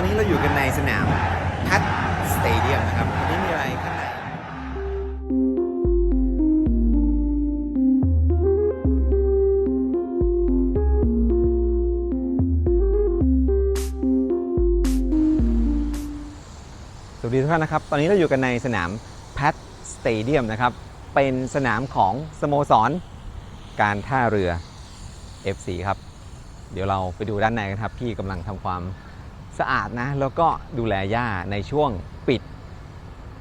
อนนี้เราอยู่กันในสนามพัทสเตเดียมนะครับวันนี้มีอะไรข้างในสวัสดีทุกท่านนะครับ ตอนนี้เราอยู่กันในสนามแพทสเตเดียมนะครับ เป็นสนามของสโมสร การท่าเรือ FC ครับ เดี๋ยวเราไปดูด้านในกันครับที่กำลังทำความ สะอาดนะ แล้วก็ดูแลหญ้าในช่วงปิด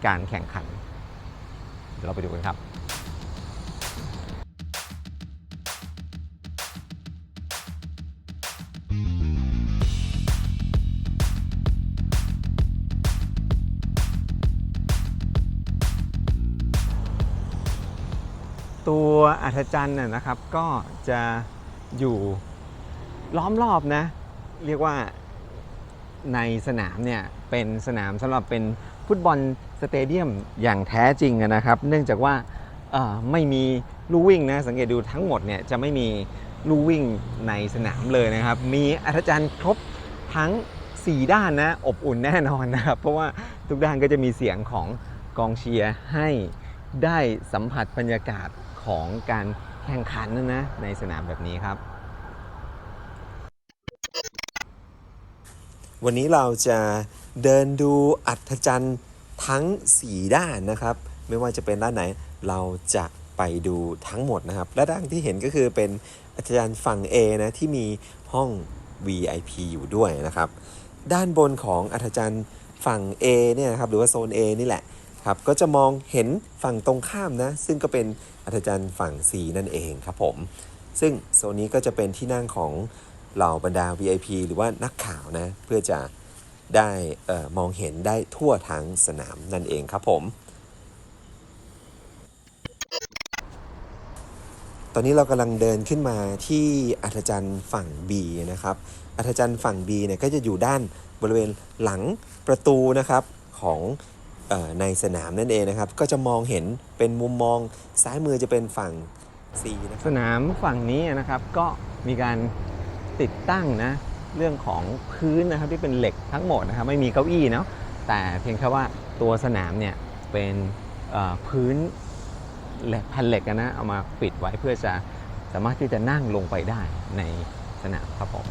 การแข่งขันเดี๋ยวเราไปดูกันครับตัวอัศจรรย์น่ะนะครับก็จะอยู่ล้อมรอบนะ เรียกว่า ในสนามเนี่ยเป็นสนามสำหรับเป็นฟุตบอลสเตเดียมอย่างแท้จริงนะครับ เนื่องจากว่าไม่มีลู่วิ่งนะสังเกตดูทั้งหมดเนี่ยจะไม่มีลู่วิ่งในสนามเลยนะครับ มีอัศจรรย์ครบทั้ง 4 ด้านนะอบอุ่นแน่นอนนะครับ เพราะว่าทุกด้านก็จะมีเสียงของกองเชียร์ให้ได้สัมผัสบรรยากาศของการแข่งขันนะนะในสนามแบบนี้ครับ วันนี้เราจะเดินดูอัธจันทร์ทั้ง 4 ด้านนะครับ ไม่ว่าจะเป็นด้านไหนเราจะไปดูทั้งหมดนะครับ และด้านที่เห็นก็คือเป็นอัธจันทร์ฝั่ง A นะที่มีห้อง VIP อยู่ด้วยนะครับ ด้านบนของอัธจันทร์ฝั่ง A เนี่ยนะครับหรือว่าโซน A นี่แหละครับก็จะมองเห็นฝั่งตรงข้ามนะ ซึ่งก็เป็นอัธจันทร์ฝั่ง C นั่นเองครับผม ซึ่งโซนนี้ก็จะเป็นที่นั่งของ เหล่าบรรดา VIP หรือว่านักข่าวนะ เพื่อจะได้ออมองเห็นได้ทั่วทั้งสนามนั่นเองครับผม ตอนนี้เรากำลังเดินขึ้นมาที่อัธจันทร์ฝั่ง B นะครับ อัธจันทร์ฝั่ง B เนี่ยก็จะอยู่ด้านบริเวณหลังประตูนะครับของออในสนามนั่นเองนะครับ ก็จะมองเห็นเป็นมุมมองซ้ายมือจะเป็นฝั่ง C นะสนามฝั่งนี้นะครับก็มีการ ติดตั้งนะเรื่องของพื้นนะครับที่เป็นเหล็กทั้งหมดนะครับไม่มีเก้าอี้เนาะแต่เพียงแค่ว่าตัวสนามเนี่ยเป็นพื้นแผ่นเหล็กอะนะเอามาปิดไว้เพื่อจะสามารถที่จะนั่งลงไปได้ในสนามครับผม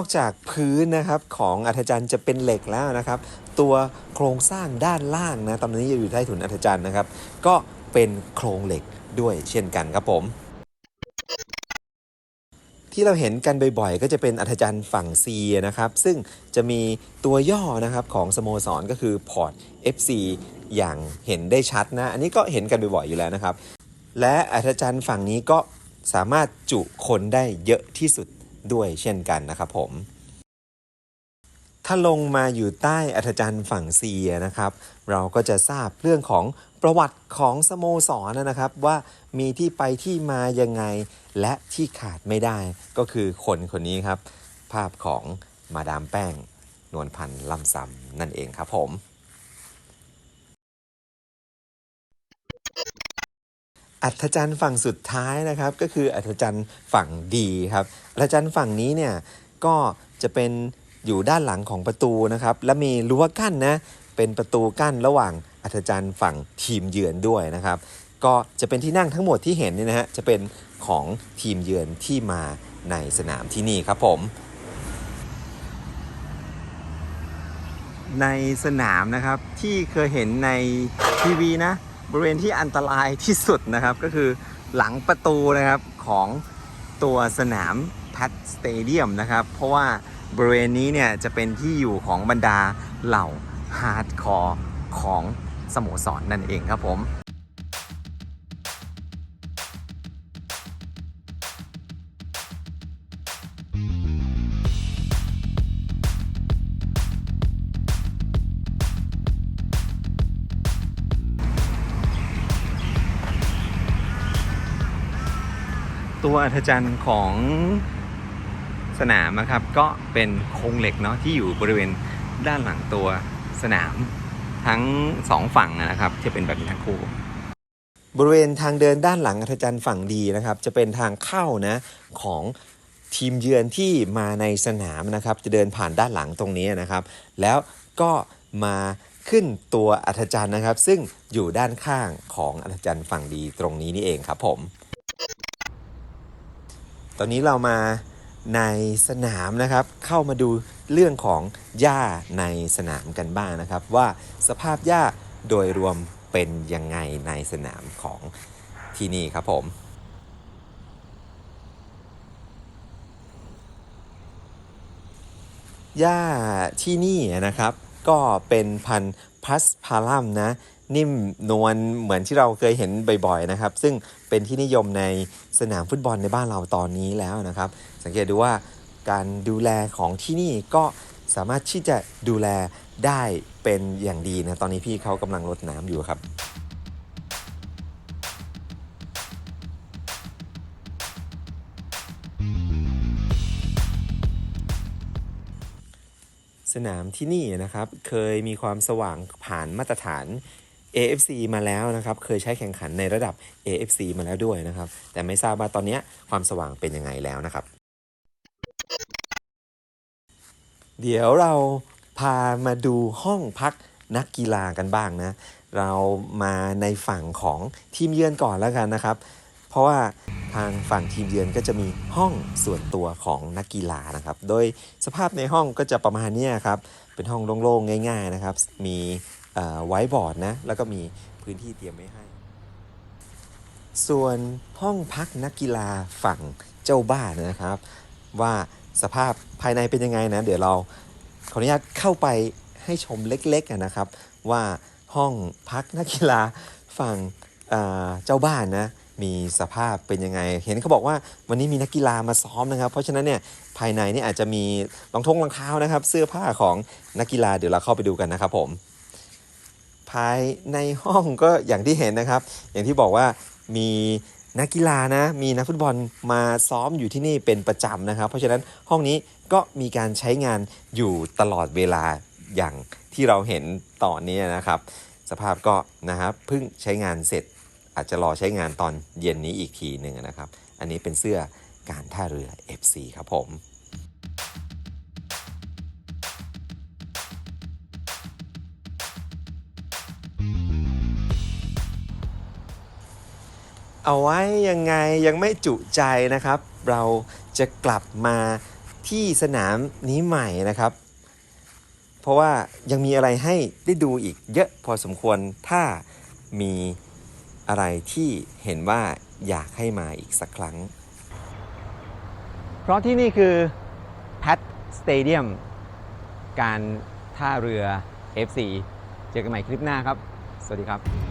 อกจากพื้นนะครับของอัธจันทร์จะเป็นเหล็กแล้วนะครับ ตัวโครงสร้างด้านล่างนะตอนนี้อยู่ใต้ถุนอัธจันทร์นะครับ ก็เป็นโครงเหล็กด้วยเช่นกันครับผม ที่เราเห็นกันบ่อยๆ ก็จะเป็นอัธจันทร์ฝั่ง C นะครับ ซึ่งจะมีตัวย่อนะครับของสโมสรก็คือพอร์ต FC อย่างเห็นได้ชัดนะ อันนี้ก็เห็นกันบ่อยๆอยู่แล้วนะครับ และอัธจันทร์ฝั่งนี้ก็สามารถจุคนได้เยอะที่สุด ด้วยเช่นกันนะครับผมถ้าลงมาอยู่ใต้อัธจันทร์ฝั่งซีนะครับ เราก็จะทราบเรื่องของประวัติของสโมสรนนะครับว่ามีที่ไปที่มายังไงและที่ขาดไม่ได้ ก็คือคนคนนี้ครับ ภาพของมาดามแป้ง นวลพันธ์ลำซำนั่นเองครับผม อัธจันทร์ฝั่งสุดท้ายนะครับ ก็คืออัธจันทร์ฝั่งดีครับอัธจันทร์ฝั่งนี้เนี่ยก็จะเป็นอยู่ด้านหลังของประตูนะครับ และมีรั้วกั้นนะเป็นประตูกั้นระหว่างอัธจันทร์ฝั่งทีมเยือนด้วยนะครับ ก็จะเป็นที่นั่งทั้งหมดที่เห็นเนี่ยนะฮะจะเป็นของทีมเยือนที่มาในสนามที่นี่ครับผมในสนามนะครับที่เคยเห็นในทีวีนะ บริเวณที่อันตรายที่สุดนะครับ ก็คือหลังประตูนะครับของตัวสนามแพทสเตเดียมนะครับ เพราะว่าบริเวณนี้เนี่ยจะเป็นที่อยู่ของบรรดาเหล่าฮาร์ดคอร์ของสโมสรนนั่นเองครับผม ตัวอัธจันทร์ของสนามนะครับ ก็เป็นโครงเหล็กเนาะที่อยู่บริเวณด้านหลังตัวสนามทั้งสองฝั่งนะครับจะเป็นแบบนี้ทั้งคู่บริเวณทางเดินด้านหลังอัธจันทร์ฝั่งดีนะครับ จะเป็นทางเข้านะของทีมเยือนที่มาในสนามนะครับ จะเดินผ่านด้านหลังตรงนี้นะครับ แล้วก็มาขึ้นตัวอัธจันทร์นะครับ ซึ่งอยู่ด้านข้างของอัธจันทร์ฝั่งดีตรงนี้นี่เองครับผม ตอนนี้เรามาในสนามนะครับ เข้ามาดูเรื่องของหญ้าในสนามกันบ้างนะครับ ว่าสภาพหญ้าโดยรวมเป็นยังไงในสนามของที่นี่ครับผมหญ้าที่นี่นะครับก็เป็นพันธุ์พัสพาลัมนะ นิ่มนวลเหมือนที่เราเคยเห็นบ่อยๆนะครับ ซึ่งเป็นที่นิยมในสนามฟุตบอลในบ้านเราตอนนี้แล้วนะครับ สังเกตดูว่าการดูแลของที่นี่ก็สามารถที่จะดูแลได้เป็นอย่างดีนะตอนนี้พี่เขากำลังรดน้ำอยู่ครับสนามที่นี่นะครับเคยมีความสว่างผ่านมาตรฐาน AFC มาแล้วนะครับ เคยใช้แข่งขันในระดับ AFC มาแล้วด้วยนะครับ แต่ไม่ทราบว่าตอนนี้ความสว่างเป็นยังไงแล้วนะครับ เดี๋ยวเราพามาดูห้องพักนักกีฬากันบ้างนะ เรามาในฝั่งของทีมเยือนก่อนแล้วกันนะครับ เพราะว่าทางฝั่งทีมเยือนก็จะมีห้องส่วนตัวของนักกีฬานะครับ โดยสภาพในห้องก็จะประมาณนี้ครับ เป็นห้องโล่งๆง่าย ๆนะครับ มี ไว้บอร์ดนะ แล้วก็มีพื้นที่เตรียมไว้ให้ ส่วนห้องพักนักกีฬาฝั่งเจ้าบ้านนะครับ ว่าสภาพภายในเป็นยังไงนะ เดี๋ยวเราขออนุญาตเข้าไปให้ชมเล็กๆนะครับ ว่าห้องพักนักกีฬาฝั่งเอ่อเจ้าบ้านนะมีสภาพเป็นยังไง เห็นเขาบอกว่าวันนี้มีนักกีฬามาซ้อมนะครับ เพราะฉะนั้นเนี่ยภายในนี่อาจจะมีรองทงรองเท้านะครับ เสื้อผ้าของนักกีฬาเดี๋ยวเราเข้าไปดูกันนะครับผม ภายในห้องก็อย่างที่เห็นนะครับ อย่างที่บอกว่ามีนักกีฬานะ มีนักฟุตบอลมาซ้อมอยู่ที่นี่เป็นประจำนะครับ เพราะฉะนั้นห้องนี้ก็มีการใช้งานอยู่ตลอดเวลาอย่างที่เราเห็นตอนนี้นะครับ สภาพก็นะครับเพิ่งใช้งานเสร็จ อาจจะรอใช้งานตอนเย็นนี้อีกทีหนึ่งนะครับ อันนี้เป็นเสื้อการท่าเรือ FC ครับผม เอาไว้ยังไงยังไม่จุใจนะครับ เราจะกลับมาที่สนามนี้ใหม่นะครับ เพราะว่ายังมีอะไรให้ได้ดูอีกเยอะพอสมควรถ้ามีอะไรที่เห็นว่าอยากให้มาอีกสักครั้ง เพราะที่นี่คือ Pat Stadium การท่าเรือ FC เจอกันใหม่คลิปหน้าครับ สวัสดีครับ